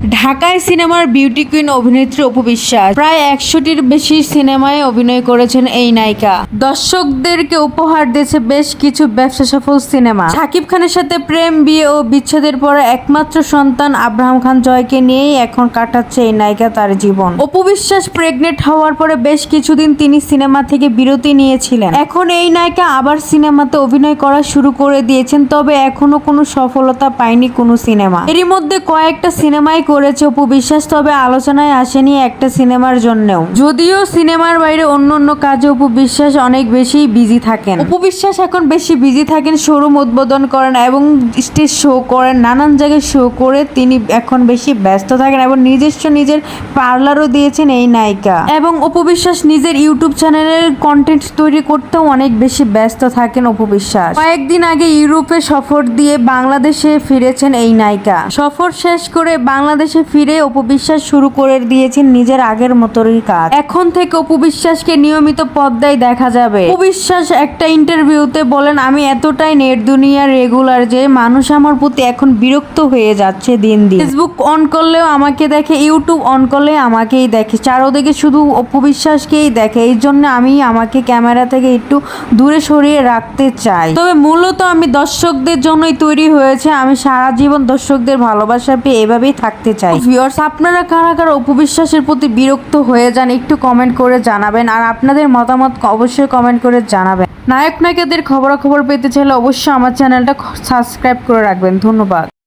ঢাকায় সিনেমার beauty queen অভিনেত্রী অপু বিশ্বাস। প্রায় একশোটির বেশি সিনেমায় অভিনয় করেছেন এই নায়িকা। দর্শকদেরকে উপহার দিয়েছে বেশ কিছু ব্যবসা সফল সিনেমা। শাকিব খানের সাথে প্রেম, বিয়ে ও বিচ্ছেদের পরে একমাত্র সন্তান আব্রাহাম খান জয়কে নিয়েই এখন কাটাচ্ছে এই নায়িকা তার জীবন। অপু বিশ্বাস প্রেগনেন্ট হওয়ার পরে বেশ কিছুদিন তিনি সিনেমা থেকে বিরতি নিয়েছিলেন। এখন এই নায়িকা আবার সিনেমাতে অভিনয় করা শুরু করে দিয়েছেন, তবে এখনও কোনো সফলতা পায়নি কোনো সিনেমা। এরই মধ্যে কয়েকটা সিনেমাই করেছে অপু বিশ্বাস, তবে আলোচনায় আসেনি একটা সিনেমার জন্যও। যদিও সিনেমার বাইরে অন্য অন্য কাজে অপু বিশ্বাস অনেক বেশি বিজি থাকেন। অপু বিশ্বাস এখন বেশি বিজি থাকেন শোরুম উদ্বোধন করেন এবং স্টেজ শো করেন, নানান জায়গায় শো করে তিনি এখন বেশি ব্যস্ত থাকেন এবং নিজস্ব নিজের পার্লারও দিয়েছেন এই নায়িকা। এবং অপু বিশ্বাস নিজের ইউটিউব চ্যানেলের কন্টেন্ট তৈরি করতেও অনেক বেশি ব্যস্ত থাকেন অপু বিশ্বাস। কয়েকদিন আগে ইউরোপে সফর দিয়ে বাংলাদেশে ফিরেছেন এই নায়িকা। সফর শেষ করে বাংলাদেশে ফিরে অপু বিশ্বাস শুরু করে দিয়েছেন নিজের আগের মতোই কাজ। এখন থেকে অপু বিশ্বাসকে নিয়মিত পদ্মায় দেখা যাবে। অপু বিশ্বাস একটা ইন্টারভিউতে বলেন, আমি এতটাই নেট দুনিয়ার রেগুলার যে মানুষ আমার প্রতি এখন বিরক্ত হয়ে যাচ্ছে দিন দিন। ফেসবুক অন করলেও আমাকে দেখে, ইউটিউব অন করলে আমাকেই দেখে। চারোদিকে শুধু অপু বিশ্বাসকেই দেখে। এই জন্য আমি আমাকে ক্যামেরা থেকে একটু দূরে সরিয়ে রাখতে চাই। তবে মূলত আমি দর্শকদের জন্যই তৈরি হয়েছে। আমি সারা জীবন দর্শকদের ভালোবাসা পেয়ে এভাবেই থাকতে চাই। ভিউয়ার্স আপনারা কারা কারা উপবিশ্বাসের প্রতি বিরক্ত হয়ে যান, একটু কমেন্ট করে জানাবেন। আর আপনাদের মতামত অবশ্যই কমেন্ট করে জানাবেন। নায়ক নায়িকাদের খবরাখবর পেতে চাইলে অবশ্যই আমার চ্যানেলটা সাবস্ক্রাইব করে রাখবেন। ধন্যবাদ।